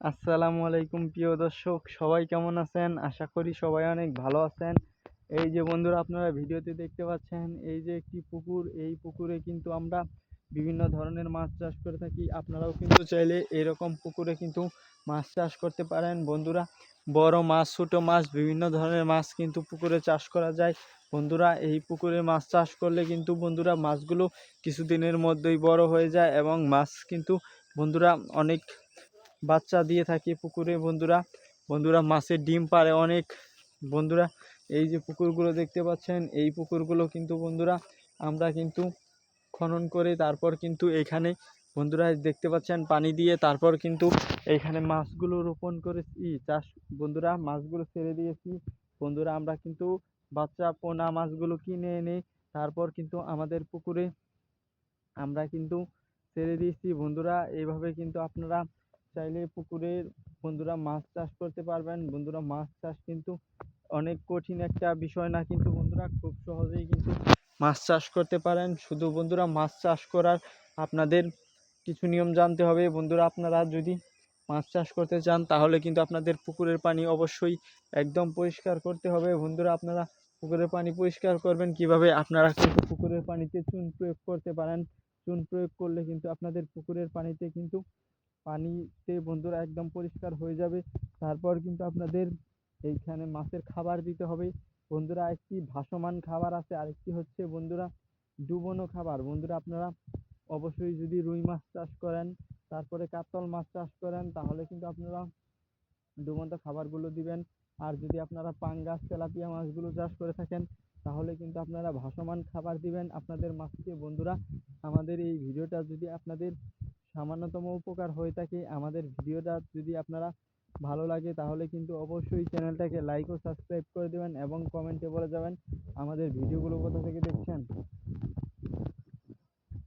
আসসালামু আলাইকুম, প্রিয় দর্শক। সবাই কেমন আছেন? আশা করি সবাই অনেক ভালো আছেন। এই যে বন্ধুরা, আপনারা ভিডিওতে দেখতে পাচ্ছেন, এই যে একটি পুকুর। এই পুকুরে কিন্তু আমরা বিভিন্ন ধরনের মাছ চাষ করে থাকি। আপনারাও কিন্তু চাইলে এরকম পুকুরে কিন্তু মাছ চাষ করতে পারেন। বন্ধুরা, বড় মাছ, ছোট মাছ, বিভিন্ন ধরনের মাছ কিন্তু পুকুরে চাষ করা যায়। বন্ধুরা, এই পুকুরে মাছ চাষ করলে কিন্তু বন্ধুরা মাছগুলো কিছুদিনের মধ্যেই বড় হয়ে যায় এবং মাছ কিন্তু বন্ধুরা অনেক বাচ্চা দিয়ে থাকি পুকুরে, বন্ধুরা। বন্ধুরা, মাছের ডিম পারে অনেক। বন্ধুরা, এই যে পুকুরগুলো দেখতে পাচ্ছেন, এই পুকুরগুলো কিন্তু, বন্ধুরা, আমরা কিন্তু খনন করে তারপর কিন্তু এখানে, বন্ধুরা, দেখতে পাচ্ছেন, পানি দিয়ে তারপর কিন্তু এইখানে মাছগুলো রোপণ করেছি। চাষ, বন্ধুরা, মাছগুলো ছেড়ে দিয়েছি। বন্ধুরা, আমরা কিন্তু বাচ্চা পোনা মাছগুলো কিনে এনে তারপর কিন্তু আমাদের পুকুরে আমরা কিন্তু ছেড়ে দিয়েছি। বন্ধুরা, এইভাবে কিন্তু আপনারা চাইলে পুকুরের বন্ধুরা মাছ চাষ করতে পারবেন। বন্ধুরা, মাছ চাষ কিন্তু অনেক কঠিন একটা বিষয় না, কিন্তু বন্ধুরা খুব সহজেই কিন্তু মাছ চাষ করতে পারেন। শুধু বন্ধুরা, মাছ চাষ করার আপনাদের কিছু নিয়ম জানতে হবে। বন্ধুরা, আপনারা যদি মাছ চাষ করতে চান, তাহলে কিন্তু আপনাদের পুকুরের পানি অবশ্যই একদম পরিষ্কার করতে হবে। বন্ধুরা, আপনারা পুকুরের পানি পরিষ্কার করবেন। কীভাবে? আপনারা কিন্তু পুকুরের পানিতে চুন প্রয়োগ করতে পারেন। চুন প্রয়োগ করলে কিন্তু আপনাদের পুকুরের পানিতে কিন্তু পানিতে বন্ধুরা একদম পরিষ্কার হয়ে যাবে। তারপর কিন্তু আপনাদের এইখানে মাছের খাবার দিতে হবে। বন্ধুরা, একটি ভাসমান খাবার আছে, আরেকটি হচ্ছে বন্ধুরা ডুবোনো খাবার। বন্ধুরা, আপনারা অবশ্যই যদি রুই মাছ চাষ করেন, তারপরে কাতল মাছ চাষ করেন, তাহলে কিন্তু আপনারা ডুবন্ত খাবারগুলো দিবেন। আর যদি আপনারা পাঙ্গাস, তেলাপিয়া মাছগুলো চাষ করে থাকেন, তাহলে কিন্তু আপনারা ভাসমান খাবার দিবেন। আপনাদের মাছকে বন্ধুরা, আমাদের এই ভিডিওটা যদি আপনাদের সামান্যতম উপকার হয়ে থাকে। আমাদের ভিডিওটা যদি আপনারা ভালো লাগে, তাহলে কিন্তু অবশ্যই চ্যানেলটাকে লাইক ও সাবস্ক্রাইব করে দেবেন এবং কমেন্টে বলে যাবেন আমাদের ভিডিওগুলো কোথা থেকে দেখছেন।